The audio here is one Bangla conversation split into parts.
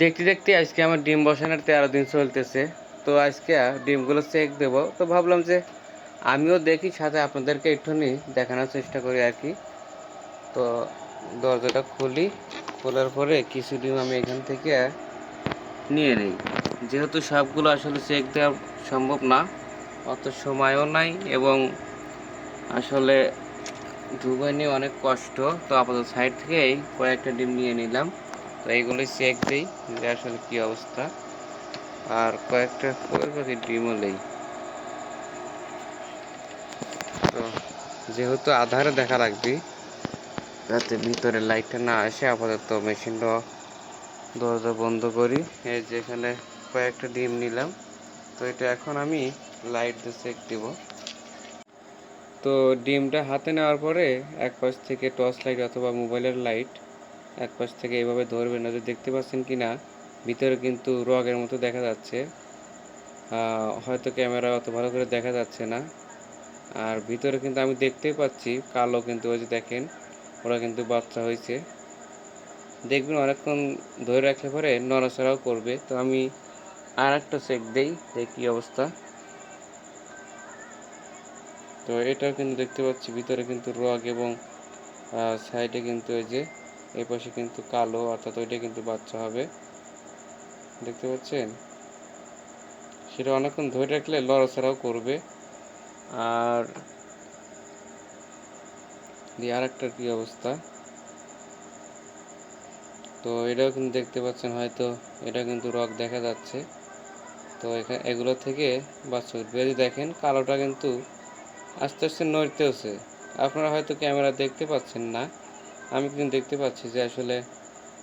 দেখতে দেখতে আজকে আমার ডিম বসানোর তেরো দিন চলতেছে। তো আজকে ডিমগুলো চেক দেবো। তো ভাবলাম যে আমিও দেখি, সাথে আপনাদেরকে একটুখানি দেখানোর চেষ্টা করি আর কি। তো দরজাটা খুলি, খোলার পরে কিছু ডিম আমি এখান থেকে নিয়ে নিই। যেহেতু সবগুলো আসলে চেক দেওয়া সম্ভব না, অত সময়ও নাই এবং আসলে দুবাই নিয়ে অনেক কষ্ট। তো আপাতত সাইড থেকেই কয়েকটা ডিম নিয়ে নিলাম। তো এইগুলোই চেক দিই, যে আসলে কি অবস্থা। আর কয়েকটা কোয়েল পাখির ডিমও নেই। তো যেহেতু আধারে দেখা লাগবে, যাতে ভিতরে লাইটটা না আসে, আপাতত মেশিনটা দরজা বন্ধ করি। এই যে এখানে কয়েকটা ডিম নিলাম। তো এটা এখন আমি লাইট দিয়ে চেক দিব। তো ডিমটা হাতে নেওয়ার পরে এক পাশ থেকে টর্চ লাইট অথবা মোবাইলের লাইট এক পাশ থেকে এভাবে ধরবে না যদি দেখতে পাচ্ছেন কি না ভিতরে কিন্তু রগের মতো দেখা যাচ্ছে। হয়তো ক্যামেরা অত ভালো করে দেখা যাচ্ছে না। আর ভিতরে কিন্তু আমি দেখতেই পাচ্ছি, কালো কিন্তু ওই যে দেখেন, ওরা কিন্তু বাচ্চা হয়েছে। দেখবেন অনেকক্ষণ ধরে রাখলে পরে নড়াচড়াও করবে। তো আমি আর একটা চেক দেই যে কী অবস্থা। তো এটাও কিন্তু দেখতে পাচ্ছি, ভিতরে কিন্তু রগ এবং সাইডে কিন্তু ওই যে এই পাশে কিন্তু কালো, অর্থাৎ ওইটা কিন্তু বাচ্চা হবে। দেখতে পাচ্ছেন? সেটা অনেকক্ষণ ধরে রাখলে লড়াচড়াও করবে। আর দিয়ে আর একটা কি অবস্থা? তো এটাও কিন্তু দেখতে পাচ্ছেন হয়তো, এটা কিন্তু রক দেখা যাচ্ছে। তো এখানে এগুলো থেকে বাচ্চা উঠবে। এই যে দেখেন, কালোটা কিন্তু আস্তে আস্তে নড়তেওছে আপনারা হয়তো ক্যামেরা দেখতে পাচ্ছেন না। আমি কিন্তু দেখতে পাচ্ছি যে আসলে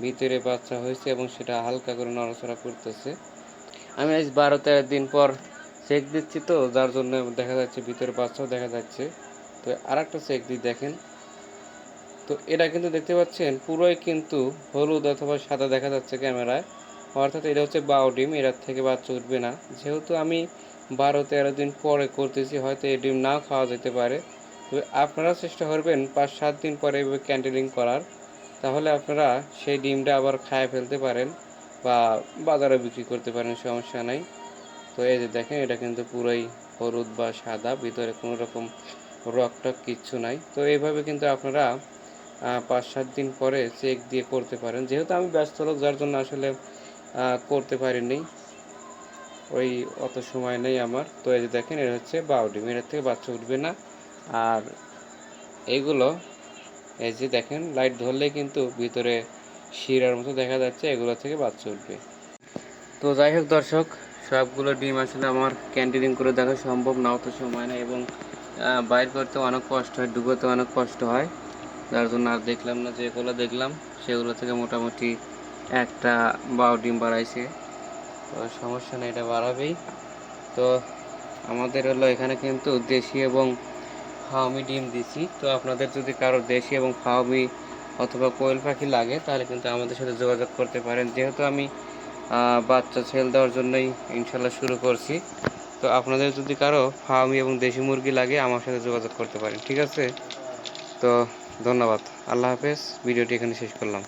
ভিতরে বাচ্চা হয়েছে এবং সেটা হালকা করে নড়াচড়া করতেছে। আমি আজ বারো তেরো দিন পর চেক দিচ্ছি তো, যার জন্য দেখা যাচ্ছে ভিতরে বাচ্চাও দেখা যাচ্ছে। তো আর একটা চেক দিয়ে দেখেন। তো এটা কিন্তু দেখতে পাচ্ছেন, পুরোই কিন্তু হলুদ অথবা সাদা দেখা যাচ্ছে ক্যামেরায়। অর্থাৎ এটা হচ্ছে বাও ডিম, এটার থেকে বাচ্চা উঠবে না। যেহেতু আমি বারো তেরো দিন পরে করতেছি, হয়তো এই ডিম নাও খাওয়া যেতে পারে। আপনারা চেষ্টা করবেন পাঁচ সাত দিন পরে এভাবে ক্যান্টেলিং করার। তাহলে আপনারা সেই ডিমটা আবার খায় ফেলতে পারেন বা বাজারে বিক্রি করতে পারেন, সমস্যা নাই। তো এই যে দেখেন, এটা কিন্তু পুরোই হলুদ বা সাদা, ভিতরে কোনো রকম রক টক কিচ্ছু নাই। তো এইভাবে কিন্তু আপনারা পাঁচ সাত দিন পরে চেক দিয়ে করতে পারেন। যেহেতু আমি ব্যস্ত লোক, যার জন্য আসলে করতে পারিনি। ওই অত সময় নেই আমার। তো এই যে দেখেন, এটা হচ্ছে বাউডি। এর থেকে বাচ্চা উঠবে না। আর এইগুলো এই যে দেখেন লাইট ধরলে কিন্তু ভিতরে শিরার মতো দেখা যাচ্ছে, এগুলো থেকে বাচ্চা উঠবে তো যাই হোক দর্শক, সবগুলো ডিম আসলে আমার ক্যান্টিনিং করে দেখা সম্ভব না অত সময় না এবং বাইর করতে অনেক কষ্ট হয়, ডুবোতে অনেক কষ্ট হয়। যার জন্য আর দেখলাম না যেগুলো দেখলাম, সেগুলো থেকে মোটামুটি একটা বারো ডিম বাড়াইছে। তো সমস্যা নেই, এটা বাড়াবেই। তো আমাদের হলো এখানে কিন্তু দেশি এবং ফার্মি ডিম দিছি, তো আপনাদের যদি কারও দেশি এবং ফাওমি অথবা কোয়েল পাখি লাগে, তাহলে কিন্তু আমাদের সাথে যোগাযোগ করতে পারেন। যেহেতু আমি বাচ্চা ছেল দেওয়ার জন্যই ইনশাল্লাহ শুরু করছি, তো আপনাদের যদি কারও ফার্মি এবং দেশি মুরগি লাগে, আমার সাথে যোগাযোগ করতে পারেন, ঠিক আছে? তো ধন্যবাদ, আল্লাহ হাফেজ, ভিডিওটি এখানে শেষ করলাম।